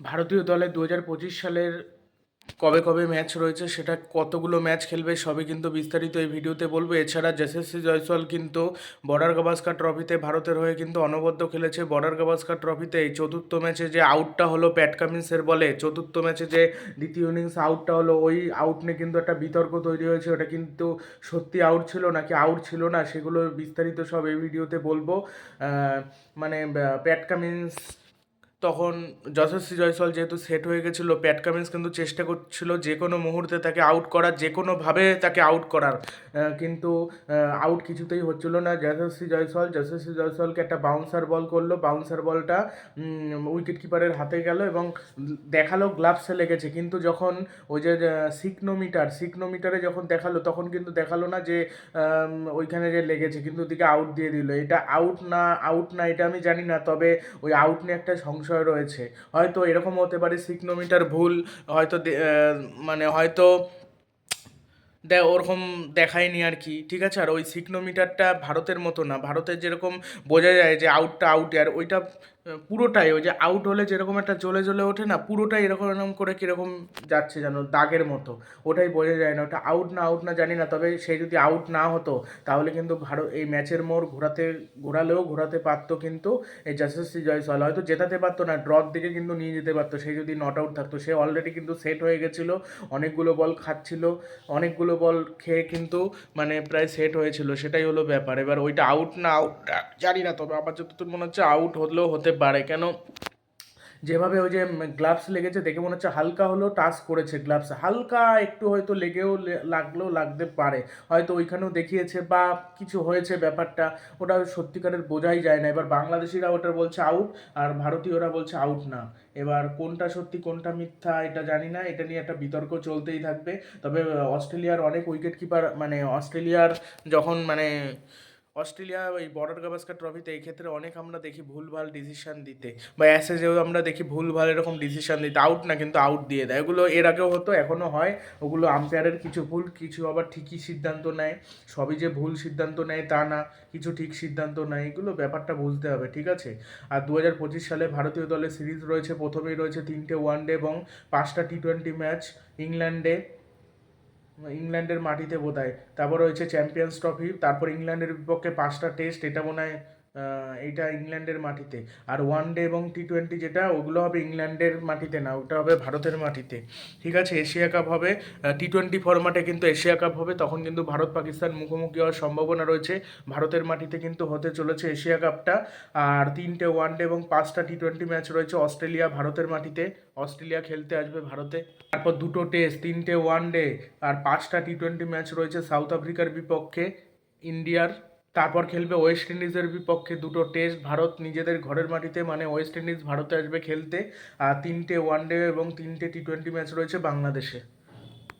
ভারতীয় দলে দু হাজার পঁচিশ সালের কবে কবে ম্যাচ রয়েছে, সেটা কতগুলো ম্যাচ খেলবে সবই কিন্তু বিস্তারিত এই ভিডিওতে বলব। এছাড়া যশস্বী জয়সওয়াল কিন্তু বর্ডার গাভাস্কার ট্রফিতে ভারতের হয়ে কিন্তু অনবদ্য খেলেছে। বর্ডার গাভাস্কার ট্রফিতে এই চতুর্থ ম্যাচে যে আউটটা হলো প্যাট কামিন্সের বলে, চতুর্থ ম্যাচে যে দ্বিতীয় ইনিংস আউটটা হলো, ওই আউট নিয়ে কিন্তু একটা বিতর্ক তৈরি হয়েছে। ওটা কিন্তু সত্যি আউট ছিল নাকি আউট ছিল না, সেগুলো বিস্তারিত সব এই ভিডিওতে বলব। মানে প্যাট কামিন্স তখন যশস্বী জয়সল যেহেতু সেট হয়ে গেছিল প্যাট কামিন্স কিন্তু চেষ্টা করছিল যে কোনো মুহূর্তে তাকে আউট করার, যে কোনোভাবে তাকে আউট করার। কিন্তু আউট কিছুতেই হচ্ছিল না। যশস্বী জয়সল যশস্বী জয়সওয়ালকে একটা বাউন্সার বল করল। বাউন্সার বলটা উইকেট কিপারের হাতে গেল এবং দেখাল গ্লাভসে লেগেছে। কিন্তু যখন ওই যে সিকনোমিটার সিকনোমিটারে যখন দেখাল, তখন কিন্তু দেখাল না যে ওইখানে যে লেগেছে, কিন্তু ওদিকে আউট দিয়ে দিল। এটা আউট না আউট না, এটা আমি জানি না, তবে ওই আউট নিয়ে একটা সংশয় রয়েছে। হয়তো এরকম হতে পারে সিগনোমিটার ভুল হয়তো মানে হয়তো ওরকম দেখায়নি আর কি, ঠিক আছে? আর ওই সিগনোমিটারটা ভারতের মতো না। ভারতের যেরকম বোঝা যায় যে আউটটা আউট আর ওইটা পুরোটাই ওই যে আউট হলে যেরকম একটা জ্বলে জ্বলে ওঠে না, পুরোটাই এরকম এরকম করে কীরকম যাচ্ছে যেন, দাগের মতো। ওটাই বোঝা যায় না, ওটা আউট না আউট না জানি না, তবে সে যদি আউট না হতো, তাহলে কিন্তু ভারত এই ম্যাচের মোড় ঘোরাতে, ঘোরালেও ঘোরাতে পারতো কিন্তু এই যশস্বী জয়সওয়াল। হয়তো জেতাতে পারতো না ড্রর দিকে কিন্তু নিয়ে যেতে পারতো, সে যদি নট আউট থাকতো, সে অলরেডি কিন্তু সেট হয়ে গেছিল, অনেকগুলো বল খাচ্ছিল, অনেকগুলো বল খেয়ে কিন্তু মানে প্রায় সেট হয়েছিল, সেটাই হলো ব্যাপার। এবার ওইটা আউট না আউট জানি না, তবে আমার যতদূর মনে হচ্ছে আউট হলেও হতে পারে। কেন যেভাবে ওই যে গ্লাভস লেগেছে, দেখে মনে হচ্ছে হালকা হলেও টাচ করেছে গ্লাভস হালকা একটু হয়তো লেগেও লাগলেও লাগতে পারে। হয়তো ওইখানেও দেখিয়েছে বা কিছু হয়েছে ব্যাপারটা। ওটা সত্যিকারের বোঝাই যায় না। এবার বাংলাদেশিরা ওটা বলছে আউট আর ভারতীয়রা বলছে আউট না। এবার কোনটা সত্যি, কোনটা মিথ্যা, এটা জানি না। এটা নিয়ে একটা বিতর্ক চলতেই থাকবে। তবে অস্ট্রেলিয়ার অনেক উইকেট কিপার মানে অস্ট্রেলিয়ার যখন মানে অস্ট্রেলিয়া ওই বর্ডার গাভাস্কার ট্রফিতে এই ক্ষেত্রে অনেক আমরা দেখি ভুলভাল ডিসিশন দিতে। বা অ্যাসেজেও আমরা দেখি ভুলভাল এরকম ডিসিশন দিতে। আউট না, কিন্তু আউট দিয়ে দেয়। এগুলো এর আগেও হতো, এখনও হয়। ওগুলো আম্পায়ারের কিছু ভুল, কিছু আবার ঠিকই সিদ্ধান্ত নেয়। সবই যে ভুল সিদ্ধান্ত নেয় তা না, কিছু ঠিক সিদ্ধান্ত নেয়, এগুলো ব্যাপারটা বুঝতে হবে, ঠিক আছে? আর দু হাজার পঁচিশ সালে ভারতীয় দলের সিরিজ রয়েছে, প্রথমেই রয়েছে তিনটে ওয়ানডে এবং পাঁচটা টি টোয়েন্টি ম্যাচ ইংল্যান্ডে ইংল্যান্ডের মাটিতে বোধ হয় তারপর রয়েছে চ্যাম্পিয়ন্স ট্রফি তারপর ইংল্যান্ডের বিপক্ষে পাঁচটা টেস্ট এটা মনে হয় এইটা ইংল্যান্ডের মাটিতে। আর ওয়ান ডে এবং টি টোয়েন্টি যেটা, ওগুলো হবে ইংল্যান্ডের মাটিতে না, ওটা হবে ভারতের মাটিতে। ঠিক আছে, এশিয়া কাপ হবে। টি টোয়েন্টি ফরম্যাটে কিন্তু এশিয়া কাপ হবে, তখন কিন্তু ভারত পাকিস্তান মুখোমুখি হওয়ার সম্ভাবনা রয়েছে। ভারতের মাটিতে কিন্তু হতে চলেছে এশিয়া কাপটা। আর তিনটে ওয়ান ডে এবং পাঁচটা টি টোয়েন্টি ম্যাচ রয়েছে অস্ট্রেলিয়া, ভারতের মাটিতে। অস্ট্রেলিয়া খেলতে আসবে ভারতে। তারপর দুটো টেস্ট তিনটে ওয়ান ডে আর পাঁচটা টি টোয়েন্টি ম্যাচ রয়েছে সাউথ আফ্রিকার বিপক্ষে ইন্ডিয়ার তারপর খেলবে ওয়েস্ট ইন্ডিজের বিপক্ষে দুটো টেস্ট ভারত নিজেদের ঘরের মাটিতে মানে ওয়েস্ট ইন্ডিজ ভারতে আসবে খেলতে। আর তিনটে ওয়ান ডে এবং তিনটে টি টোয়েন্টি ম্যাচ রয়েছে বাংলাদেশে।